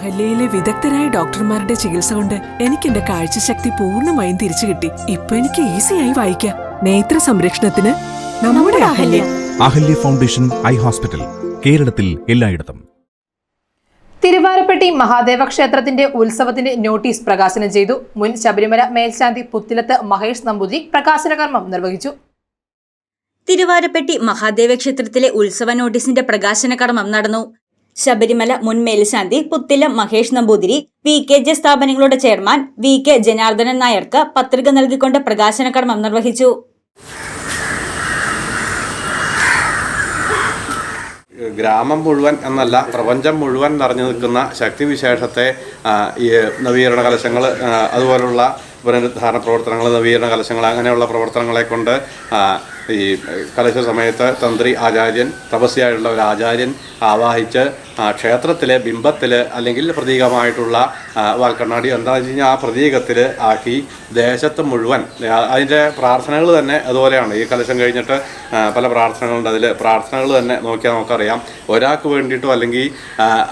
അഹല്യയിലെ വിദഗ്ധരായ ഡോക്ടർമാരുടെ ചികിത്സ കൊണ്ട് എനിക്ക് എന്റെ കാഴ്ചശക്തി പൂർണമായും തിരിച്ചു കിട്ടി. ഇപ്പൊ എനിക്ക് ഈസിയായി വായിക്കാം. നേത്ര സംരക്ഷണത്തിന് നമ്മുടെ Ahalya. Ahalya foundation eye hospital കേരളത്തിൽ എല്ലായിടത്തും. തിരുവാരപ്പെട്ടി മഹാദേവ ക്ഷേത്രത്തിന്റെ ഉത്സവത്തിന്റെ നോട്ടീസ് പ്രകാശനം ചെയ്തു. മുൻ ശബരിമല മേൽശാന്തി പുത്തിലത്ത് മഹേഷ് നമ്പൂതിരി പ്രകാശന കർമ്മം നിർവഹിച്ചു. തിരുവാരപ്പെട്ടി മഹാദേവ ക്ഷേത്രത്തിലെ ഉത്സവ നോട്ടീസിന്റെ പ്രകാശന കർമ്മം നടന്നു. ശബരിമല മുൻ മേൽശാന്തി Puthillam Mahesh Namboothiri V K J സ്ഥാപനങ്ങളുടെ ചെയർമാൻ വി കെ ജനാർദ്ദനൻ നായർക്ക് പത്രിക നൽകിക്കൊണ്ട് പ്രകാശന കർമ്മം നിർവഹിച്ചു. ഗ്രാമം മുഴുവൻ എന്നല്ല പ്രപഞ്ചം മുഴുവൻ നിറഞ്ഞു നിൽക്കുന്ന ശക്തിവിശേഷത്തെ വിശേഷത്തെ ഈ നവീകരണ കലശങ്ങൾ അതുപോലുള്ള പുനരുദ്ധാരണ പ്രവർത്തനങ്ങൾ നവീകരണ കലശങ്ങൾ അങ്ങനെയുള്ള പ്രവർത്തനങ്ങളെ കൊണ്ട് ഈ കലശ സമയത്ത് തന്ത്രി ആചാര്യൻ തപസ്യായുള്ള ഒരു ആചാര്യൻ ആവാഹിച്ച് ക്ഷേത്രത്തിലെ ബിംബത്തിൽ അല്ലെങ്കിൽ പ്രതീകമായിട്ടുള്ള വാൽക്കണ്ണാടി എന്താണെന്ന് വെച്ച് കഴിഞ്ഞാൽ ആ പ്രതീകത്തിൽ ആക്കി ദേശത്ത് മുഴുവൻ അതിന്റെ പ്രാർത്ഥനകൾ തന്നെ അതുപോലെയാണ്. ഈ കലശം കഴിഞ്ഞിട്ട് പല പ്രാർത്ഥനകളുണ്ട്. അതിൽ പ്രാർത്ഥനകൾ തന്നെ നോക്കിയാൽ നമുക്കറിയാം. ഒരാൾക്ക് വേണ്ടിയിട്ടോ അല്ലെങ്കിൽ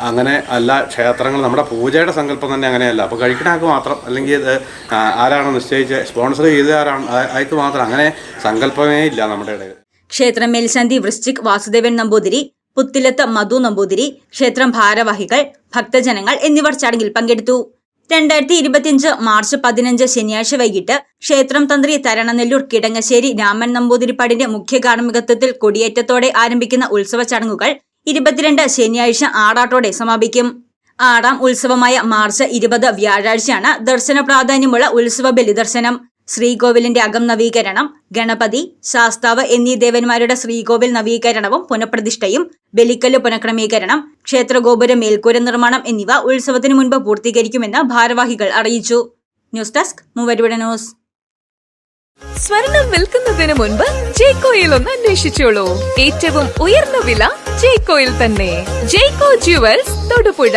അങ്ങനെ അല്ല ക്ഷേത്രങ്ങൾ നമ്മുടെ പൂജയുടെ സങ്കല്പം തന്നെ അങ്ങനെയല്ല. അപ്പോൾ കഴിക്കുന്ന ആൾക്ക് മാത്രം അല്ലെങ്കിൽ ഇത് ആ, ആരാണ് നിശ്ചയിച്ച് സ്പോൺസർ ചെയ്ത ആരാണ് അയക്ക് മാത്രം. അങ്ങനെ സങ്കല്പമേ ഇല്ല. നമ്മുടെ ഇടയിൽ. ക്ഷേത്രം മേൽശാന്തി വൃശ്ചിക് വാസുദേവൻ നമ്പൂതിരി പുത്തിലത്ത് മധു നമ്പൂതിരി ക്ഷേത്രം ഭാരവാഹികൾ ഭക്തജനങ്ങൾ എന്നിവർ ചടങ്ങിൽ പങ്കെടുത്തു. രണ്ടായിരത്തി ഇരുപത്തിയഞ്ച് മാർച്ച് പതിനഞ്ച് ശനിയാഴ്ച വൈകിട്ട് ക്ഷേത്രം തന്ത്രി തരണനെല്ലൂർ കിടങ്ങശ്ശേരി രാമൻ നമ്പൂതിരിപ്പാടിന്റെ മുഖ്യ കാർമ്മികത്വത്തിൽ കൊടിയേറ്റത്തോടെ ആരംഭിക്കുന്ന ഉത്സവ ചടങ്ങുകൾ ഇരുപത്തിരണ്ട് ശനിയാഴ്ച ആറാട്ടോടെ സമാപിക്കും. ആറാം ഉത്സവമായ മാർച്ച് ഇരുപത് വ്യാഴാഴ്ചയാണ് ദർശന പ്രാധാന്യമുള്ള ഉത്സവ ബലിദർശനം. ശ്രീകോവിലിന്റെ അകം നവീകരണം ഗണപതി ശാസ്താവ് എന്നീ ദേവന്മാരുടെ ശ്രീകോവിൽ നവീകരണവും പുനഃപ്രതിഷ്ഠയും ബലിക്കല്ല് പുനഃക്രമീകരണം ക്ഷേത്രഗോപുര മേൽക്കൂര നിർമ്മാണം എന്നിവ ഉത്സവത്തിന് മുൻപ് പൂർത്തീകരിക്കുമെന്ന് ഭാരവാഹികൾ അറിയിച്ചു. ന്യൂസ് ഡെസ്ക് മൂവരുവിട ന്യൂസ്. സ്വർണം വിൽക്കുന്നതിന് മുൻപ് ജേക്കോയിൽ ഒന്ന് അന്വേഷിച്ചോളൂ. ഏറ്റവും ഉയർന്ന വില ജേക്കോയിൽ തന്നെ. ജേക്കോ ജുവൽസ് തൊടുപുഴ.